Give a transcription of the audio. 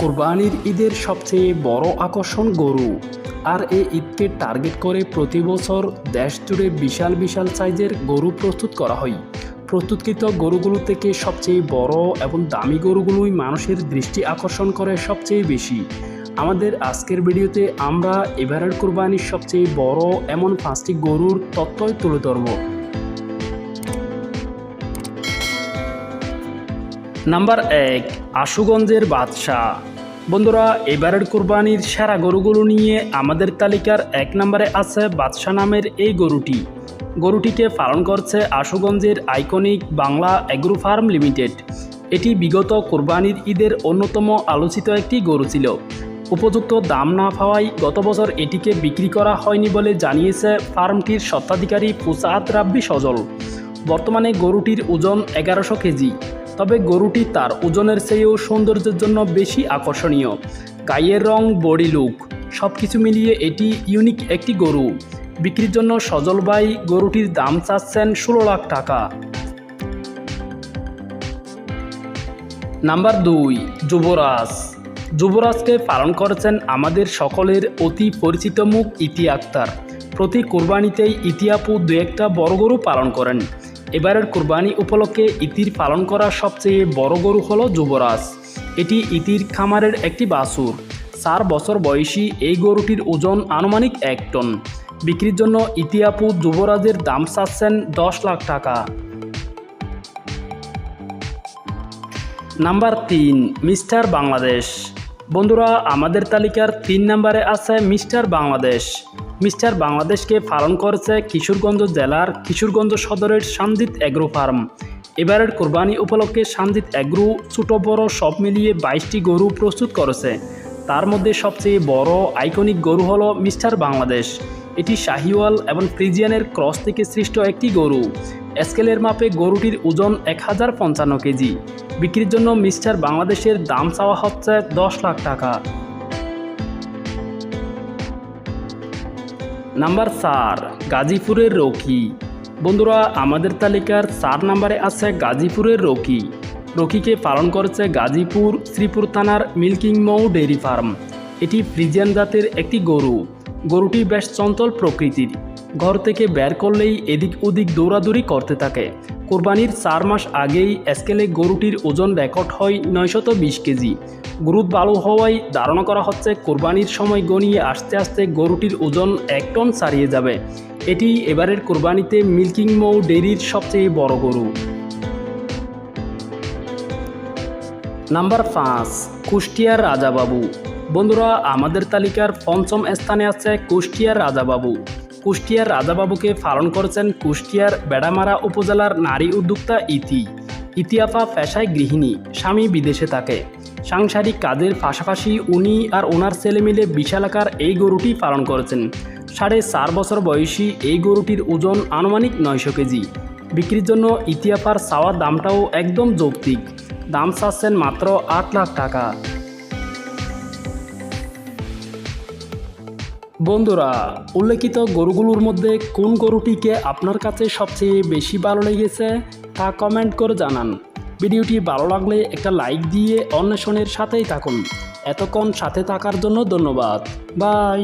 কোরবানির ঈদের সবচেয়ে বড় আকর্ষণ গরু। আর এই ঈদকে টার্গেট করে প্রতি বছর দেশ জুড়ে বিশাল বিশাল সাইজের গরু প্রস্তুত করা হয়। প্রস্তুতকৃত গরুগুলো থেকে সবচেয়ে বড় এবং দামি গরুগুলোই মানুষের দৃষ্টি আকর্ষণ করে সবচেয়ে বেশি। আমাদের আজকের ভিডিওতে আমরা এবারের কোরবানির সবচেয়ে বড় এমন পাঁচটি গরুর তত্ত্বই তুলে ধরবো। নাম্বার এক, আশুগঞ্জের বাদশাহ। বন্ধুরা, এবারের কোরবানির সেরা গরুগুলো নিয়ে আমাদের তালিকার এক নম্বরে আছে বাদশাহ নামের এই গরুটি। গরুটিকে পালন করছে আশুগঞ্জের iconic Bangla agro farm limited. এটি বিগত কোরবানির ঈদের অন্যতম আলোচিত একটি গরু ছিল। উপযুক্ত দাম না পাওয়ায় গত বছর এটিকে বিক্রি করা হয়নি বলে জানিয়েছে ফার্মটির স্বত্বাধিকারী ফুসাহাত রাব্বি সজল। বর্তমানে গরুটির ওজন এগারোশো কেজি। তবে গরুটি তার ওজনের চেয়েও সৌন্দর্যের জন্য বেশি আকর্ষণীয়। গায়ের রং, বডি লুক সব কিছু মিলিয়ে এটি ইউনিক একটি গরু। বিক্রির জন্য সজল ভাই গরুটির দাম চাচ্ছেন ষোলো লাখ টাকা। নাম্বার দুই, যুবরাজ। যুবরাজকে পালন করেছেন আমাদের সকলের অতি পরিচিত মুখ ইতি আক্তার। প্রতি কোরবানিতেই ইতিয়াপু দু একটা বড় গরু পালন করেন। এবারের কোরবানি উপলক্ষে ইতির পালন করা সবচেয়ে বড় গরু হলো যুবরাজ। এটি ইতির খামারের একটি বাছুর। চার বছর বয়সী এই গরুটির ওজন আনুমানিক এক টন। বিক্রির জন্য ইতিয়াপু যুবরাজের দাম চাচ্ছেন দশ লাখ টাকা। নাম্বার তিন, মিস্টার বাংলাদেশ। বন্ধুরা, আমাদের তালিকার তিন নম্বরে আছে মিস্টার বাংলাদেশ। মিস্টার বাংলাদেশকে পালন করেছে কিশোরগঞ্জ জেলার কিশোরগঞ্জ সদরের সান্দিত অ্যাগ্রো ফার্ম। এবারের কোরবানি উপলক্ষে সান্দিত অ্যাগ্রো ছোটো বড় সব মিলিয়ে বাইশটি গরু প্রস্তুত করেছে। তার মধ্যে সবচেয়ে বড় আইকনিক গরু হল মিস্টার বাংলাদেশ। এটি শাহিওয়াল এবং ফ্রিজিয়ানের ক্রস থেকে সৃষ্ট একটি গরু। স্কেলের মাপে গরুটির ওজন এক হাজার পঞ্চান্ন কেজি। বিক্রির জন্য মিস্টার বাংলাদেশের দাম চাওয়া হচ্ছে দশ লাখ টাকা। নাম্বার চার, গাজীপুরের রকি। বন্ধুরা, আমাদের তালিকার চার নাম্বারে আছে গাজীপুরের রকি। রকিকে পালন করেছে গাজীপুর শ্রীপুর থানার মিল্কিং মৌ ডেয়ারি ফার্ম। এটি ফ্রিজিয়ান জাতের একটি গরু। গরুটি বেশ চঞ্চল প্রকৃতির। ঘর থেকে বের করলেই এদিক ওদিক দৌড়াদৌড়ি করতে থাকে। কোরবানির চার মাস আগেই স্কেলে গরুটির ওজন রেকর্ড হয় নয়শত বিশ কেজি। গুরুত ভালো হওয়ায় ধারণা করা হচ্ছে কোরবানির সময় গনিয়ে আস্তে আস্তে গরুটির ওজন এক টন ছাড়িয়ে যাবে। এটি এবারের কোরবানিতে মিল্কিং মৌ ডেরির সবচেয়ে বড় গরু। নাম্বার পাঁচ, কুষ্টিয়ার রাজাবাবু। বন্ধুরা, আমাদের তালিকার পঞ্চম স্থানে আছে কুষ্টিয়ার রাজাবাবু। কুষ্টিয়ার রাজাবাবুকে পালন করেছেন কুষ্টিয়ার বেড়ামারা উপজেলার নারী উদ্যোক্তা ইতি। ইতিয়াফা পেশায় গৃহিণী, স্বামী বিদেশে থাকে। সাংসারিক কাজের পাশাপাশি উনি আর ওনার ছেলে মিলে বিশালাকার এই গরুটি পালন করেছেন। সাড়ে চার বছর বয়সী এই গরুটির ওজন আনুমানিক নয়শো কেজি। বিক্রির জন্য ইতিয়াফার চাওয়ার দামটাও একদম যৌক্তিক। দাম চাচ্ছেন মাত্র আট লাখ টাকা। বন্ধুরা, উল্লেখিত গরুগুলোর মধ্যে কোন গরুটিকে আপনার কাছে সবচেয়ে বেশি ভালো লেগেছে তা কমেন্ট করে জানান। ভিডিওটি ভালো লাগলে একটা লাইক দিয়ে অন্বেষণের সাথেই থাকুন। এতক্ষণ সাথে থাকার জন্য ধন্যবাদ। বাই